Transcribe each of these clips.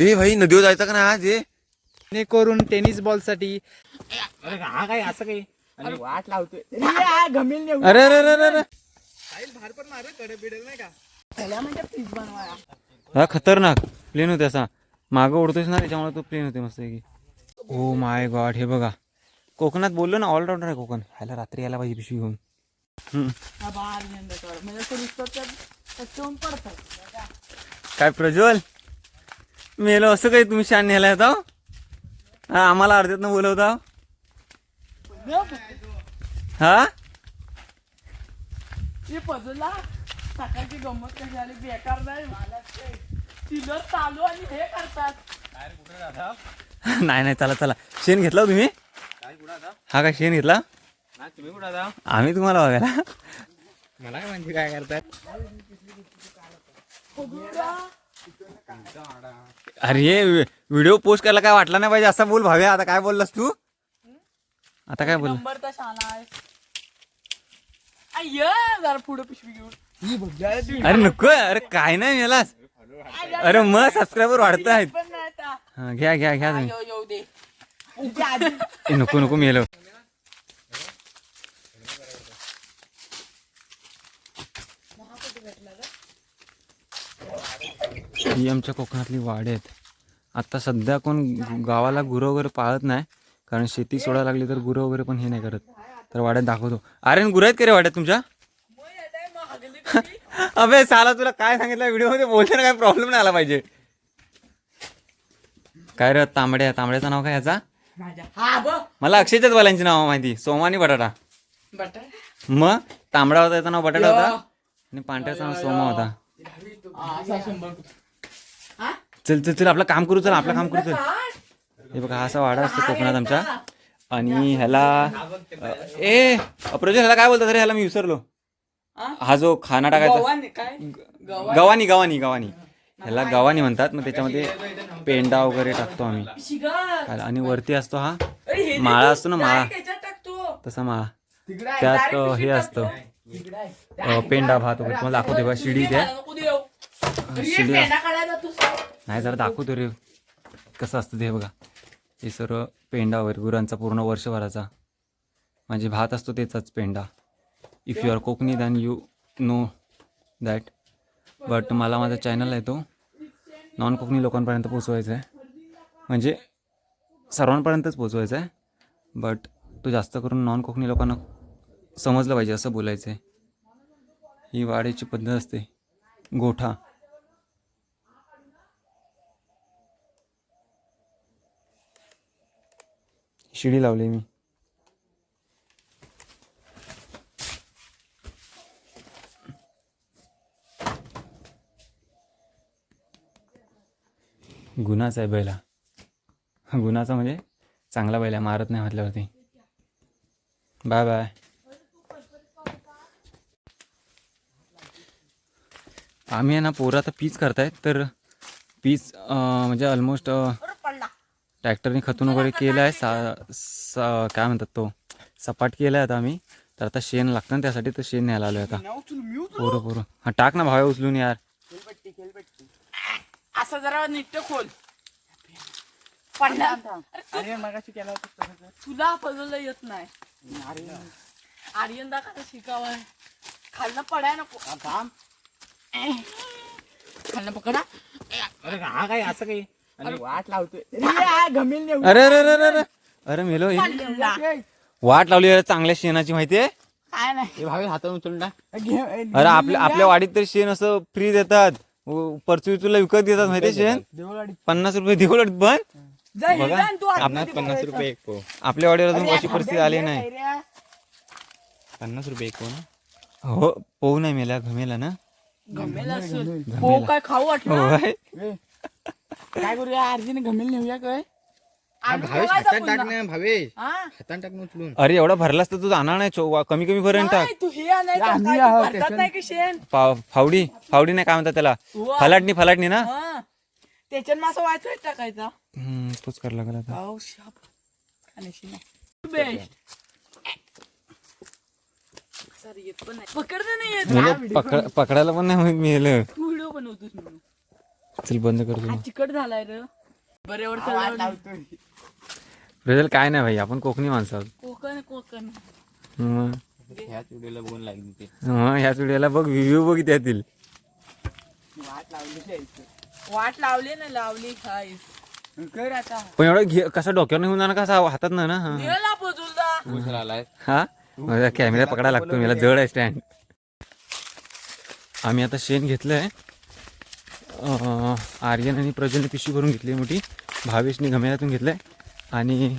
ए भाई नदीवर जायचं का ना आज? ये ने करून टेनिस बॉलसाठी. अरे हा काय असं काही? आणि वाट लावतोय. अरे अरे अरे अरे अरे. त्याला म्हणजे फ्रीज बनवाया हा खतरनाक. प्लेन होते असा. मागं उडतोयस ना त्याच्यामुळे तो प्लेन होते मस्त की ओ माय गॉड हे बघा. कोकणात बोललो ना ऑलराऊंडर आहे कोकण. ह्याला रात्री यायला पाहिजे पिशवी घेऊन. हा. बाहेर म्हणजे असं दिसतं तर काय प्रज्वल? मेलो असं काही तुम्ही शान न्यायला येता हो? हा आम्हाला अर्ध्यातनं बोलवता हो? पजला सकाळची गंमत कशी आली बेकार नाही मला तिथं चालू आणि हे करतात. नाही नाही चला चला. शेण घेतला हो तुम्ही? हा काय शेण घेतला? तुम्ही कुठं आता? आम्ही तुम्हाला बघायला. मला काय म्हणजे काय करतात? अरे व्हिडिओ पोस्ट करायला काय वाटला नाही पाहिजे? असा बोल भाव्या आता काय बोललास तू? आता काय बोल नंबर तर छान आहे. अय्य जरा पुढे पिशवी घेऊन. अरे नको अरे काय नाही मेलास. अरे मग सबस्क्रायबर वाढत आहेत. हा, घ्या घ्या घ्या तुम्ही. नको नको मेलो. ही आमच्या कोकणातली वाडे आहेत. आता सध्या कोण गावाला गुरं वगैरे पाळत नाही कारण शेती सोडायला लागली तर गुरं वगैरे पण हे नाही करत. तर वाड्यात दाखवतो. अरे गुरं आहेत का रे वाड्यात तुमच्या? अबे साला तुला काय सांगितलं? व्हिडिओमध्ये बोलताना काय प्रॉब्लेम नाही आला पाहिजे. काय रे तांबड्या? तांबड्याचं नाव काय याचा? हा मला अक्षयच्याच वाल्यांची नाव माहिती. सोमानी बटाटा. मग तांबडा होता याचं नाव बटाटा होता. आणि पांढऱ्याचं नाव सोमा होता. चल चल चल आपलं काम करू चल आपलं काम करू चल? हे बघा हा असा वाडा असतो कोकणात आमच्या आणि ह्याला ए प्रज्वल ह्याला काय बोलतात रे? ह्याला मी विसरलो. हा? जो खाना टाकायचा. गवानी गवानी गवानी ह्याला गवानी म्हणतात मग त्याच्यामध्ये पेंडा वगैरे टाकतो आम्ही. आणि वरती असतो हा. माळा असतो ना माळा. तसा माळा. त्यात अ, हे असतं. अ, पेंडा भात वगैरे. तुम्हाला दाखवते बघा शिडी द्या नाही जरा दाखवतो रे. कसं असतं ते बघा. हे सर्व पेंडा वगैरे गुरांचा पूर्ण वर्षभराचा. म्हणजे भात असतो त्याचाच पेंडा if you are Konkani then you know that but मला माझा चॅनल आहे तो. नॉन कोकणी लोकांपर्यंत पोचवायचा आहे. म्हणजे सर्वांपर्यंतच पोचवायचा आहे. बट तो जास्त करून नॉन कोकणी लोकांना समजलं पाहिजे असं बोलायचं आहे ही वाढीची पद्धत असते. गोठा. शिडी लावली मी. गुन्हाचा आहे बैला. गुन्हाचा म्हणजे चांगला बैल आहे मारत नाही म्हटल्यावरती. Bye bye. आम्ही ना पोरं आता पीच करतायत तर पीच म्हणजे ऑलमोस्ट ट्रॅक्टरने खतून वगैरे केलं आहे सा सा काय म्हणतात तो? सपाट केलं आहे आता आम्ही. तर आता शेण लागतं ना त्यासाठी तर शेण न्यायला आलो आता. पोरं पोरं हा टाक ना भाव्या उचलून यार. असं जरा नीट खोल. तुला पजवलं येत नाही. आर्यनदा का शिकावं? खालनं पडाय नको. थांब. खालनं पकडा. अरे हा काय असं काही? आणि वाट लावतोय. अरे अरे अरे अरे अरे अरे. अरे मेलो हे. वाट लावली अरे चांगल्या शेणाची माहिती आहे काय नाही. हे भावे हातावर उचलून टाक. अरे आपल्या आपल्या वाडीत तर शेण असं फ्री देतात. परचू तुला विकत देतात माहिती आहे शेण पन्नास रुपये जा हे बघा. आतमध्ये पन्नास रुपये एक पो आपल्या वाडीवर अजून अशी परिस्थिती आली नाही. पन्नास रुपये एक पो ना? हो पोहू नाही मेला घमेला ना? गमेल हो काय खाऊ वाटलं? होय. करूया अर्जीने गमेल नेऊया काय? आम्ही भावेश बघायचं हातात टाक पुन्हा. ना भावेश. हा? हातात टाक ना उचलून. अरे एवढा भरलास तर तू जाणार नाही चो- कमी कमी पर्यंत टाक नाही, तू हे आणायचं काय तू भरतात नाही की शेण फाव- फावडी फावडी नाही काय म्हणतात त्याला. फलाटणी फलाटणी ना? हा. त्याच्यात मग असं व्हायचं टाकायचा. हम्म, तोच करायला लागला आता. खाण्याशी नाही बेस्ट. सर येत पण नाही. पकडता नाही येत. मेलं पकड पकडायला पण नाही व्हिडिओ बनवतोस म्हणून. चल बंद करतो हा चिकट झालाय रे. बरेवर रिझल्ट काय नाही भाई आपण कोकणी माणसं आहोत. कोकण कोकण. मग ह्याच व्हिडिओला बघून लागली ते. मग ह्याच व्हिडिओला बघ व्ह्यू बघ किती येतील. वाट लावली. वाट लावली ना लावली खाईस. कर आता. पण एवढं घे कसं डोक्यावर घेऊन जाणार कसा हातात ना ना? हा. गेला पोचुलदा उचला आलाय. हा? माझा कॅमेरा पकडायला लागतो मला जड आहे स्टँड आम्ही आता शेण घेतलंय. आर्यन आणि प्रजलने पिशवी भरून घेतली मोठी. भावेशनी घेतलं आहे आणि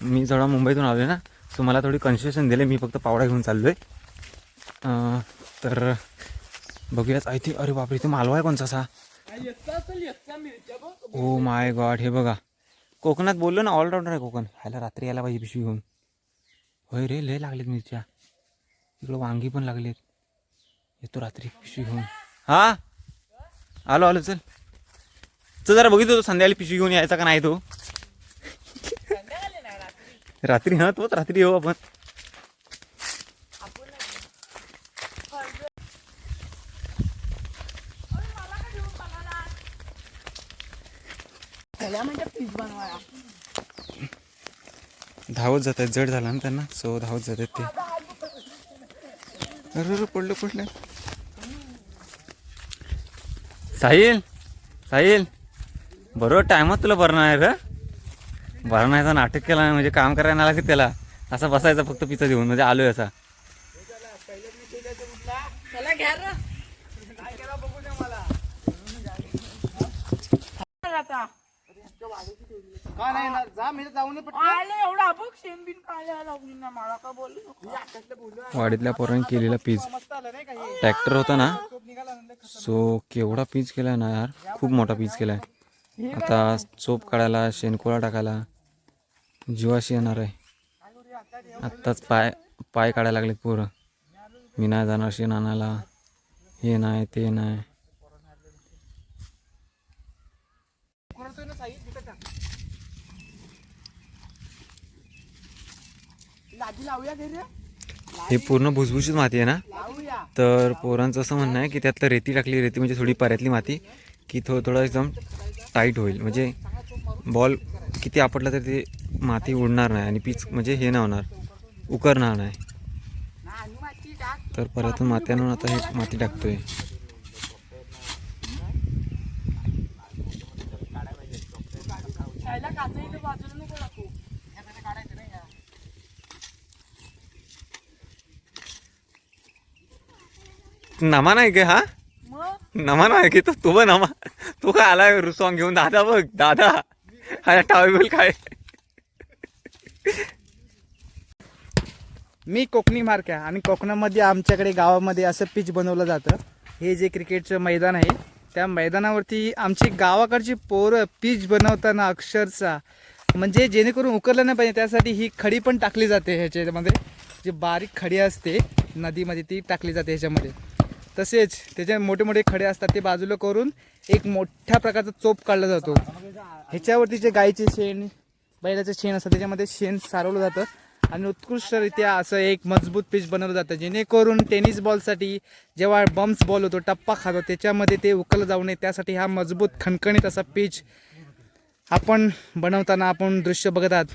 मी जेव्हा मुंबईतून आलो आहे ना सो मला थोडी कन्सेशन दिले मी फक्त पावडा घेऊन चाललो आहे तर बघूयाच आय थिंक अरे बापरे इथे मालवा आहे कोणचा असा? ओ माय गॉड हे बघा. कोकणात बोललो ना ऑलराऊंडर आहे कोकण. ह्याला रात्री यायला पाहिजे पिशवी घेऊन. होय रे लय लागलेत मिरच्या. इकडं वांगी पण लागलेत. येतो रात्री पिशवी घेऊन. हां? आलो आलो चल. चल जरा बघितलं तो संध्याकाळी पिशवी घेऊन यायचा का नाही तो. रात्री हा तोच रात्री येऊ आपण. त्याला म्हणजे धावत जात आहेत जड झाला ना त्यांना सो धावत जात आहेत ते. अरे पडलं पडलं. साहिल साहिल बरोबर टायमात तुला भरणं आहे का भरणायचं नाटक केला म्हणजे काम करायला आला की त्याला. असा बसायचा फक्त पिचा देऊन म्हणजे आलोय असा. घ्या रे. का नाही येणार? जा मी जाऊन ये पटकन. आले एवढा शेण बिन काय लागली ना मला का नको? वाडीतल्या पोरांनी केलेला पीज मस्त आलं नाही का हे? ट्रॅक्टर होता ना? निघाला सो केवढा पीच केलाय ना यार? खूप मोठा पीच केलाय आता चोप काढायला शेणकोळा टाकायला जीवाशी येणार आहे. आत्ताच पाय पाय काढायला लागलेत पोरं. मी नाही जाणार शेण आणायला. हे नाही ते नाही कोणाचं ना साई तिथं टाक. लादी लावूया घरी हे पूर्ण भुसभुशीत माती आहे ना? तर पोरांचं असं म्हणणं आहे की त्यातलं रेती टाकली रेती म्हणजे थोडी पाऱ्यातली माती की थोडं थोडं एकदम टाईट होईल. म्हणजे बॉल किती आपटला तर ते माती उडणार नाही आणि पीच म्हणजे हे नाही होणार उकरणार नाही. तर परतून माती आणून आता हे माती टाकतोय. बाजूला नमा नाही काय हा? नमा नाही की तो तू बघ नमा तू काय आलाय सॉंग घेऊन? दादा बघ दादा. हा टावेबल काय? मी कोकणी मार्क आहे आणि कोकणामध्ये आमच्याकडे गावामध्ये असं पिच बनवलं जातं. हे जे क्रिकेटचं मैदान आहे त्या मैदानावरती आमची गावाकडची पोरं पिच बनवताना अक्षरशः म्हणजे जेणेकरून उकरलं नाही पाहिजे त्यासाठी ही खडी पण टाकली जाते ह्याच्यामध्ये. जी बारीक खडी असते नदीमध्ये ती टाकली जाते ह्याच्यामध्ये. तसेच त्याचे मोठे मोठे खडे असतात ते बाजूला करून एक मोठ्या प्रकारचा चोप काढला जातो. ह्याच्यावरती जे गाईचे शेण बैलाचं शेण असतं त्याच्यामध्ये शेण सारवलं जातं आणि उत्कृष्टरित्या असं एक मजबूत पिच बनवलं जातं. जेणेकरून टेनिस बॉलसाठी जेव्हा बम्स बॉल होतो टप्पा खातो त्याच्यामध्ये ते उकललं जाऊ नये. त्यासाठी हा मजबूत खणखणीत असा पिच आपण बनवताना आपण दृश्य बघत आहात.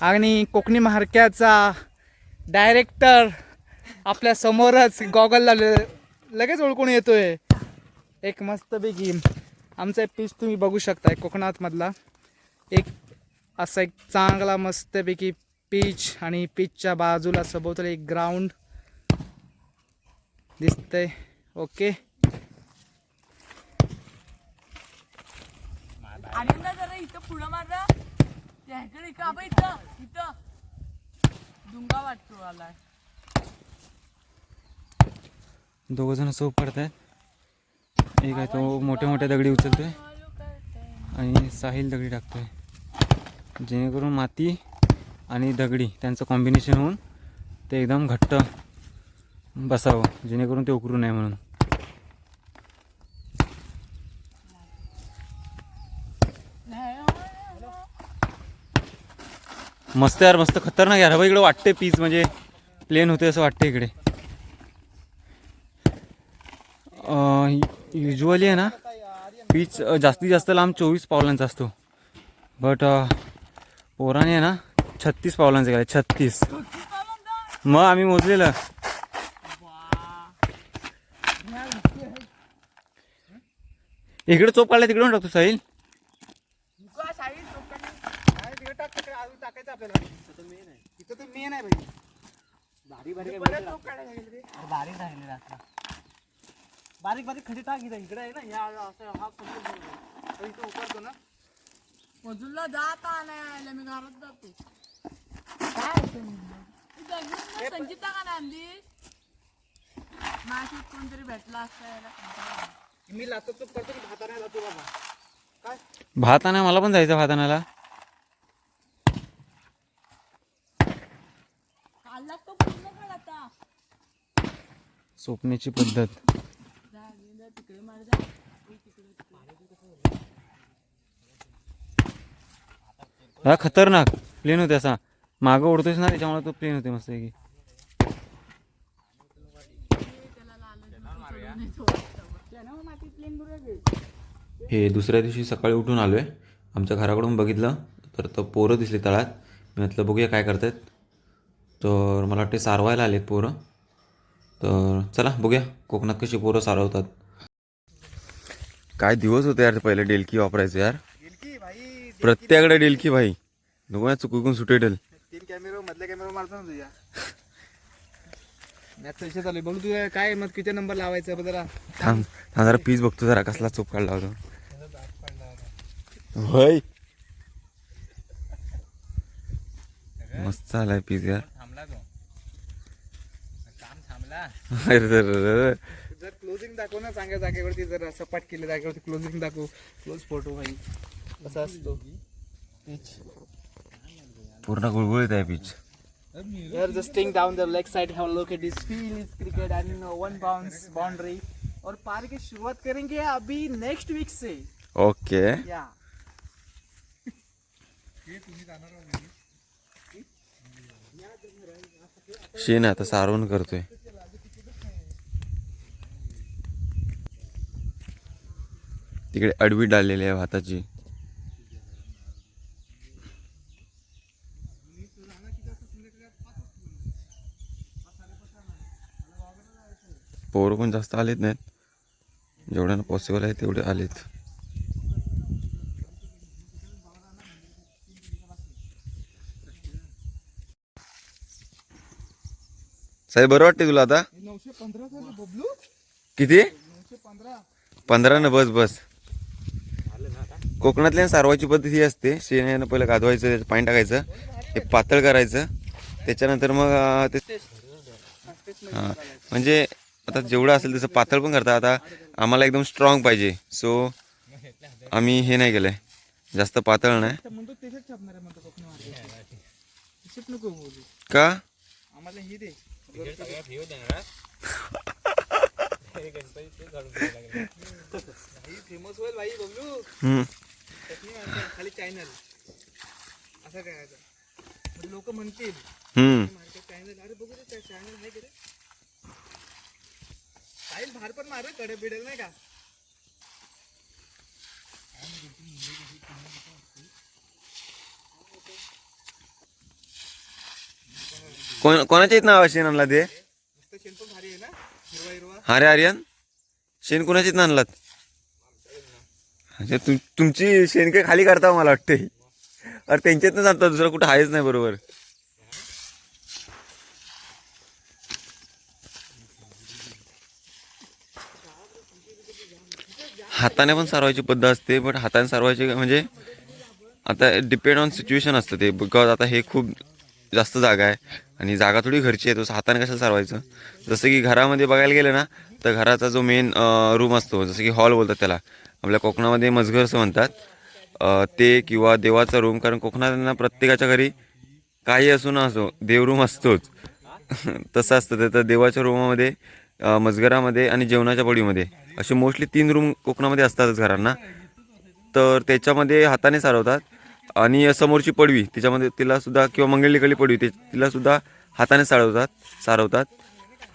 आणि कोकणी महारक्याचा डायरेक्टर आपल्या समोरच गॉगल लावले लगेच ओळखून येतोय. एक मस्तपैकी आमचा पीच तुम्ही बघू शकताय कोकणातमधला. एक असा एक चांगला मस्तपैकी पीच आणि पीचच्या बाजूला सभोवताल एक ग्राउंड दिसतंय. ओके वाटतो आलाय जरा इथं पुढं मारला त्याकडे का बा इथं इथं डुंगा वाटतो आलाय दोघ जण सोप पडत आहेत एक आहे तो मोठ्या मोठ्या दगडी उचलतोय आणि साहिल दगडी टाकतोय. जेणेकरून माती आणि दगडी त्यांचं कॉम्बिनेशन होऊन ते एकदम घट्ट बसावं जेणेकरून ते उकरू नये म्हणून. मस्त यार मस्त खतरनाक यार. हवं म्हणजे इकडे वाटते पीस म्हणजे प्लेन होते असं वाटते इकडे. युजली आहे ना पीच जास्तीत जास्त लांब चोवीस पावलांचा असतो. बट पोराने आहे ना छत्तीस पावलांचं केलं छत्तीस. मग आम्ही मोजलेलं. इकडे चोप काढला तिकडून टाकतो साहिल. काय तिकडे टाक बारीक बारीक खडी टाक इथं इकडे आहे ना या असं हा फक्त तर इथं उतरतो ना. मजूरला जात आणायला मी घरात जातो. घेऊन ना संगीता का नाही आणली? माझ्यात कोणतरी भेटला असता याला कंटाळा आला. मी लाचो चोप करतो की भाताने जातो बाबा. काय? भात आणा मला पण जायचं भात आणायला. काढला तो पूर्ण काढ आता. सोपण्याची पद्धत. तिकडे मार जा. हा खतरनाक. प्लेन होते असा. मागं ओढतोयस ना त्याच्यामुळे तो प्लेन होते मस्त की. हे दुसऱ्या दिवशी सकाळी उठून आलो आहे आमच्या घराकडून बघितलं तर तो पोरं दिसली तळात. मी म्हटलं बघूया काय करतायत तर मला वाटते सारवायला आलेत पोरं. तर चला बघूया. कोकणात कशी पोरं सारवतात. काय दिवस होते यार पहिले डेलकी वापरायचं यार. प्रत्येकाकडे डेलकी भाई. नको ना चुकून सुटेल तीन कॅमेरा मधल्या कॅमेरा मारतो ना तुझ्या. मॅथचा विषय चालू आहे. बघू तुझ्या काय मग किती नंबर लावायचा जरा. थांब थांब जरा पीस बघतो जरा कसला चोप काढला होता. होय. मस्त आलाय पीस यार. थांबला तो. काम थांबला. जर क्लोजिंग दाखव ना चांगल्या जागेवरती जर सपाट केल्या जागेवरती क्लोजिंग दाखव. क्लोज फोटो भाई. कसा असतो. पूर्ण गुळगुळीत आहे pitch are just staying down the leg side. Have a look at this field. Is cricket and uh, one bounce boundary. और पार की शुरुआत करेंगे अभी नेक्स्ट वीक से. ओके या आहे आता सारवण करतोय. तिकडे अडवी डाललेली आहे भाताची. पोरं पण जास्त आलेत नाहीत. जेवढ्यानं पॉसिबल आहे तेवढे आलेत. साहेब बरं वाटते तुला आता? किती? पंधरा. न बस बस. कोकणातल्या सारवायची पद्धत ही असते. शेण पहिलं गाधवायचं त्याचं पाणी टाकायचं ते पातळ करायचं. त्याच्यानंतर मग ते हां म्हणजे आता जेवढं असेल तसं पातळ पण करता आता आम्हाला एकदम स्ट्रॉंग पाहिजे. सो आम्ही हे नाही केलं आहे जास्त पातळ नाही. का? आम्हाला खाली चॅनल असं करायचं लोक म्हणतील हम्म. चॅनल अरे बघू ते चॅनल आहे का रे बाहेर पण मारकडे बिडेल नाही का कोण कोणाच्या इथं नाव शेण आणला ते? शेण पण भारी आहे ना हिरवा हिरवा हा रे आर्यन? शेण कोणाच्या इथं आणलात? अच्छा तुम तुमची शेणके खाली करता मला वाटते अरे त्यांच्यातच आणता दुसरं कुठं आहेच नाही बरोबर. हाताने पण सारवायची पद्धत असते बट हाताने सारवायची म्हणजे आता डिपेंड ऑन सिच्युएशन असतं ते. बिकॉज आता हे खूप जास्त जागा आहे आणि जागा थोडी घरची आहे तसं हाताने कशाला सारवायचं? जसं की घरामध्ये बघायला गेलं ना तर घराचा जो मेन रूम असतो जसं की हॉल बोलतात त्याला. आपल्या कोकणामध्ये मजघर असं म्हणतात. ते किंवा देवाचा रूम कारण कोकणात ना प्रत्येकाच्या घरी काही असो ना असो देवरूम असतोच. तसं असतं. ते तर देवाच्या रूमामध्ये मजगरामध्ये आणि जेवणाच्या बडीमध्ये असे मोस्टली तीन रूम कोकणामध्ये असतातच घरांना. तर त्याच्यामध्ये हाताने सारवतात आणि समोरची पडवी तिच्यामध्ये तिलासुद्धा किंवा मंगळलीकडली पडवी ते तिलासुद्धा हाताने सारवतात सारवतात.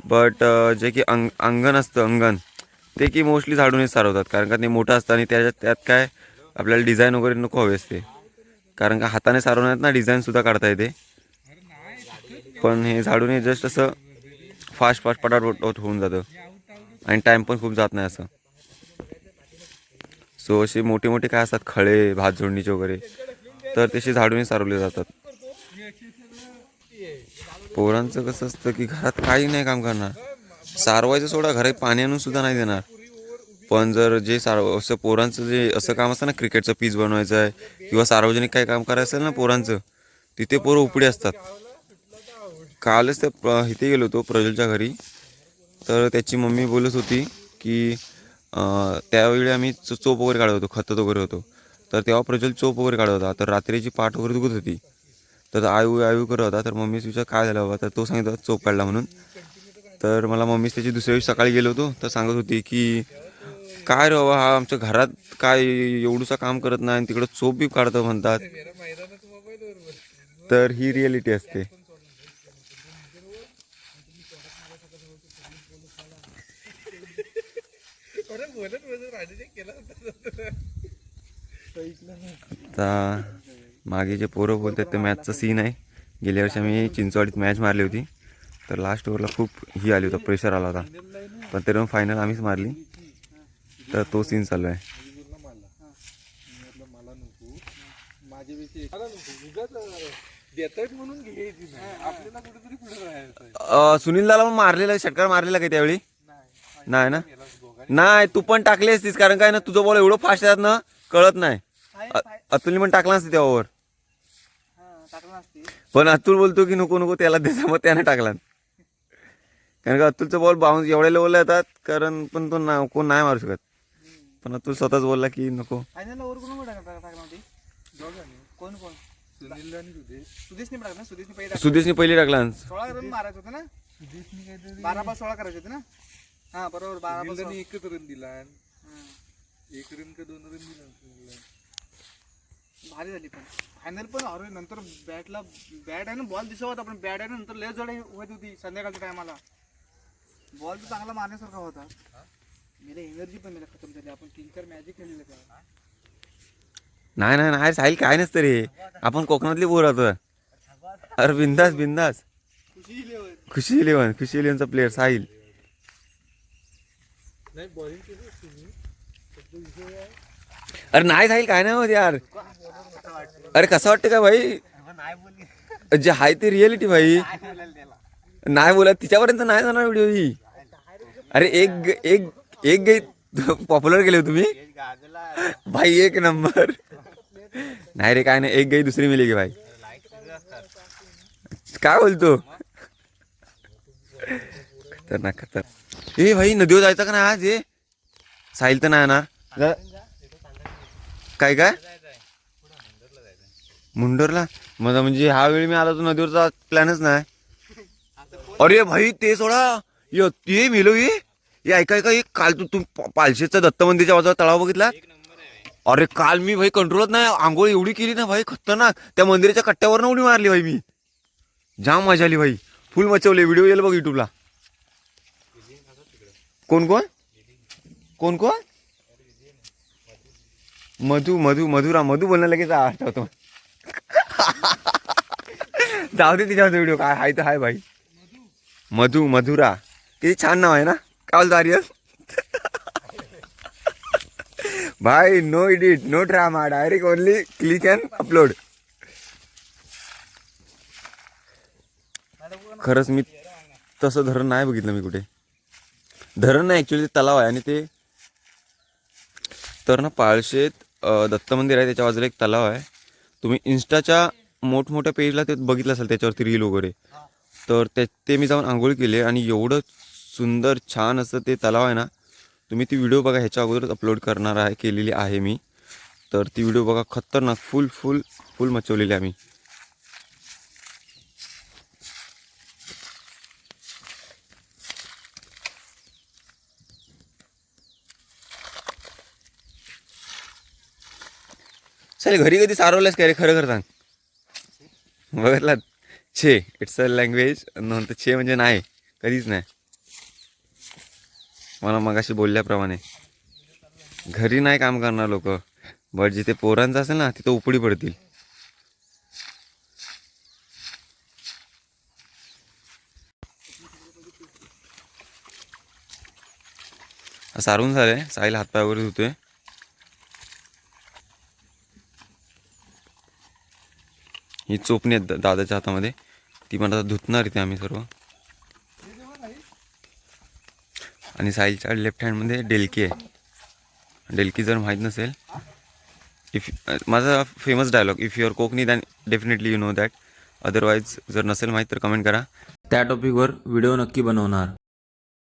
बट जे की अंग अंगण असतं अंगण. ते की मोस्टली झाडूनच सारवतात कारण का ते मोठं असतं आणि त्याच्यात त्यात काय आपल्याला डिझाईन वगैरे नको हवे असते. कारण का हाताने सारवण्यात ना डिझाईनसुद्धा काढता येते. पण हे झाडूने जस्ट असं फास्ट फास्ट पटापट होऊन जातं. आणि टाईम पण खूप जात नाही असं. सो असे मोठे मोठे काय असतात? खळे भात जोडणीचे वगैरे. तर तसे झाडूने सारवले जातात. पोरांचं कसं असतं की घरात काही नाही काम करणार. सारवायचं सोडा घरात पाण्यानं सुद्धा नाही देणार. पण जर जे सारव असं पोरांचं जे असं काम असतं ना क्रिकेटचं पीच बनवायचं आहे किंवा सार्वजनिक काही काम करायचं असेल ना पोरांचं तिथे पोरं उपडी असतात. कालच त्या इथे गेलो होतो प्रज्वलच्या घरी. तर त्याची मम्मी बोलत होती की त्यावेळी आम्ही चोप वगैरे काढत होतो खतत वगैरे होतो. तर तेव्हा प्रज्वल चोप वगैरे काढत होता. तर रात्रीची पाठ वगैरे दुखत होती. तर आयू आयू करत होता. तर मम्मीच विचार काय झालं बाबा? तर तो सांगितलं चोप काढला म्हणून. तर मला मम्मीच त्याची दुसऱ्या दिवशी सकाळी गेलो होतो. तर सांगत होती की काय रे बाबा हा आमच्या घरात काय एवढूसा काम करत नाही आणि तिकडं चोप बी काढतं म्हणतात. तर ही रियालिटी असते. आता मागे जे पोरं बोलतात ते मॅचचं सीन आहे. गेल्या वर्षी आम्ही चिंचवाडीत मॅच मारली होती. तर लास्ट ओव्हरला खूप ही आली होता प्रेशर आला होता. पण तरी पण फायनल आम्हीच मारली. तर तो सीन चालू आहे. सुनील दाला पण मारलेला षटकार मारलेला काय त्यावेळी? नाही ना? नाही तू पण टाकली असतीस कारण काय ना तुझं बॉल एवढं फास्ट आहे ना कळत नाही. अतुलने पण टाकला असते त्या ओव्हर टाकलं असते पण अतुल बोलतो की नको नको त्याला द्यायचा मग त्याने टाकला. कारण का अतुलचा बॉल बाउन्स एवढ्या लेवलला येतात कारण पण तो ना कोण नाही मारू शकत. पण अतुल स्वतःच बोलला की नको. फायनलला वर कोण टाकला टाकला होती. कोण कोण? सुदेशने टाकलं ना सुदेशने पहिले टाकलं सुदेशने पहिले टाकला. सोळा रन मारायचं होतं ना? बारा पाच सोळा करायचे होते ना? हा बरोबर बारा पाच. एकच रन दिला. हा. एक रन का दोन रन दिला भारी झाली पण. फायनल पण अरे नंतर बॅटला बॅट आहे ना बॉल दिसत होता पण बॅट आहे ना नंतर लय जड होत होती संध्याकाळच्या टायमाला बॉल तर चांगला मारण्यासारखा होता. मेला एनर्जी पण मेला खतम झाली. आपण चार मॅजिक खेळलेले तेव्हा नाही नाही नाही साहिल काय नसतं रे. आपण कोकणातली पोर होतो अरे बिंदास. बिंदास खुशी इलेवन खुशी इलेव्हन खुशी इलेव्हनचा प्लेअर साहिल. नाही बॉलिंग केली अरे नाही साहिल काय नाही होत यार. अरे कसं वाटतं का भाई? जे आहे ते रिअलिटी भाई. नाही बोलत तिच्यापर्यंत नाही जाणार व्हिडिओ ही. अरे एक एक एक गे पॉप्युलर केले तुम्ही? भाई एक नंबर नाही रे काय नाही एक गाई दुसरी मिली की भाई. काय बोलतो? खतरनाक खतर ए भाई नदीवर जायचं का नाही आज हे साहिल तर नाही येणार. काय काय? मुंडोरला. मग म्हणजे ह्या वेळी मी आला तो नदीवरचा प्लॅनच नाही. अरे भाई ते सोडा. य ते मेलो ये. हे ऐका ऐका काल तू तू पालशेचा दत्त मंदिरच्या बाजूला तळाव बघितला अरे काल मी भाई कंट्रोलच नाही आंघोळ एवढी केली ना भाई खतरनाक. त्या मंदिराच्या कट्ट्यावर उडी मारली भाई मी. जाम मजा आली भाई. फुल मचवले व्हिडिओ येईल बघ युट्यूबला कोण कोण? कोण कोण? मधू मधू मधुरा मधू बोलणं लगेच आठवतो जाऊ दे तिच्यावर व्हिडिओ काय हाय तर हाय भाई. मधु मधुरा. किती छान नाव आहे ना? काय बोलतो आर्यन भाई no edit no drama direct only click and upload खरंच मी तसं धरण नाही बघितलं मी कुठे. धरण नाही ॲक्च्युली तलाव आहे आणि ते तर ना पाळशेत दत्त मंदिर आहे त्याच्या बाजूला एक तलाव आहे. तुम्ही इन्स्टाच्या मोठमोठ्या पेजला ते बघितलं असेल त्याच्यावरती रील वगैरे. तर ते ते मी जाऊन आंघोळ केली आणि एवढं सुंदर छान असं ते तलाव आहे ना तुम्ही ती व्हिडिओ बघा ह्याच्या अगोदरच अपलोड करणार आहे केलेली आहे मी. तर ती व्हिडिओ बघा खतरनाक फुल फुल फुल मचवलेली आहे मी. चालेल घरी कधी सारवलंस काय रे? खरं खरं सांग. बघितलात? छे. इट्स अ लँग्वेज नंतर छे म्हणजे नाही. कधीच नाही. मला मगाशी बोलल्याप्रमाणे. घरी नाही काम करणार लोक. बट जिथे पोरांचं असेल ना तिथं उपडी पडतील. सारून झालंय. साईल हातपाय वगैरे धुतोय. ही चोपणी आहेत दादाच्या हातामध्ये. ती पण आता धुतणार इथे आम्ही सर्व. आणि साईलच्या लेफ्ट हँडमध्ये डेलकी आहे. डेलकी जर माहीत नसेल इफ माझा famous dialogue if your Konkani then definitely you know that otherwise जर नसेल माहीत तर कमेंट करा. त्या टॉपिकवर व्हिडिओ नक्की बनवणार.